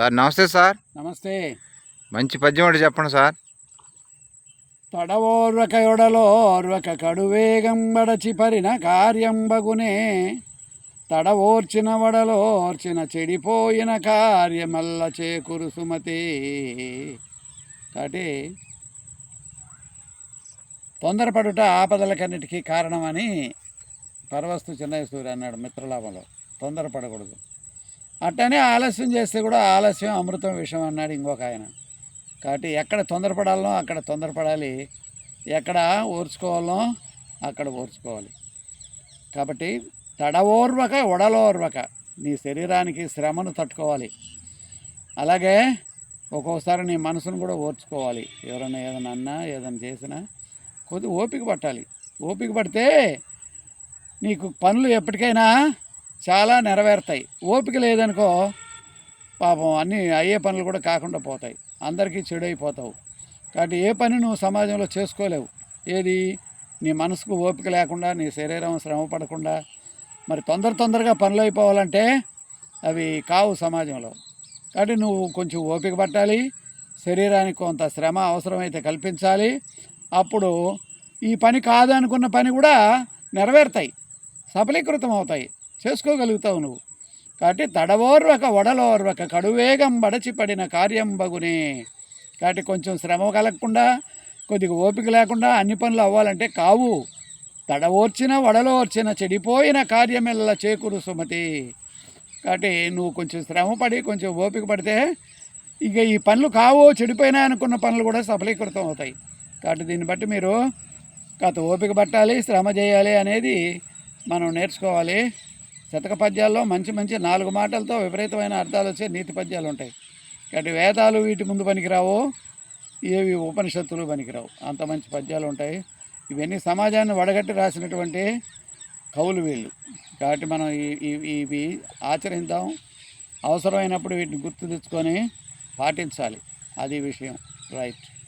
Sir నమస్తే sir. నమస్తే. మంచి పద్యం ఒకటి చెప్పండి సార్. తడవోర్వక యొడలోర్వక కడువేగం బడచి పరిన కార్యంబగునే తడవోర్చిన వడలోర్చిన చెడిపోయిన కార్యమల్ల చేకురు సుమతి. కాబట్టి తొందరపడుట ఆపదలకన్నిటికీ కారణమని పరవస్తు చిన్నయసూరి అన్నాడు మిత్రలాభంలో. తొందరపడకూడదు. అట్టనే ఆలస్యం చేస్తే కూడా ఆలస్యం అమృతం విషయం అన్నాడు ఇంకొక ఆయన. కాబట్టి ఎక్కడ తొందరపడాలో అక్కడ తొందరపడాలి. ఎక్కడ ఓర్చుకోవాలో అక్కడ ఓర్చుకోవాలి. కాబట్టి తడవోర్వక ఒడలోర్వక నీ శరీరానికి శ్రమను తట్టుకోవాలి. అలాగే ఒక్కోసారి నీ మనసును కూడా ఓర్చుకోవాలి. ఎవరైనా ఏదైనా అన్నా ఏదైనా చేసినా కొద్ది ఓపిక పట్టాలి. ఓపిక పడితే నీకు పనులు ఎప్పటికైనా చాలా నెరవేరుతాయి. ఓపిక లేదనుకో పాపం అన్నీ అయ్యే పనులు కూడా కాకుండా పోతాయి. అందరికీ చెడు అయిపోతావు కాబట్టి ఏ పని నువ్వు సమాజంలో చేసుకోలేవు. ఏది? నీ మనసుకు ఓపిక లేకుండా నీ శరీరం శ్రమ పడకుండా మరి తొందర తొందరగా పనులు అయిపోవాలంటే అవి కావు సమాజంలో. కాబట్టి నువ్వు కొంచెం ఓపిక పట్టాలి. శరీరానికి కొంత శ్రమ అవసరమైతే కల్పించాలి. అప్పుడు ఈ పని కాదనుకున్న పని కూడా నెరవేరుతాయి. సఫలీకృతం అవుతాయి చేసుకోగలుగుతావు నువ్వు. కాబట్టి తడవోర్వక వడలోర్వక కడువేగం బడచి పడిన కార్యం బగునే. కాబట్టి కొంచెం శ్రమ కలగకుండా కొద్దిగా ఓపిక లేకుండా అన్ని పనులు అవ్వాలంటే కావు. తడవోర్చిన వడలోర్చిన చెడిపోయిన కార్యమెల్ల చేకూరు సుమతి. కాబట్టి నువ్వు కొంచెం శ్రమ పడి కొంచెం ఓపిక పడితే ఇక ఈ పనులు కావు చెడిపోయినా అనుకున్న పనులు కూడా సఫలీకృతం అవుతాయి. కాబట్టి దీన్ని బట్టి మీరు కాస్త ఓపిక పట్టాలి శ్రమ చేయాలి అనేది మనం నేర్చుకోవాలి. శతక పద్యాల్లో మంచి మంచి నాలుగు మాటలతో విపరీతమైన అర్థాలు వచ్చే నీతి పద్యాలు ఉంటాయి. కాబట్టి వేదాలు వీటి ముందు పనికిరావు ఏవి ఉపనిషత్తులు పనికిరావు. అంత మంచి పద్యాలు ఉంటాయి. ఇవన్నీ సమాజాన్ని వడగట్టి రాసినటువంటి కవులు వీళ్ళు. కాబట్టి మనం ఇవి ఆచరిద్దాం. అవసరమైనప్పుడు వీటిని గుర్తు తెచ్చుకొని పాటించాలి. అది విషయం. రైట్.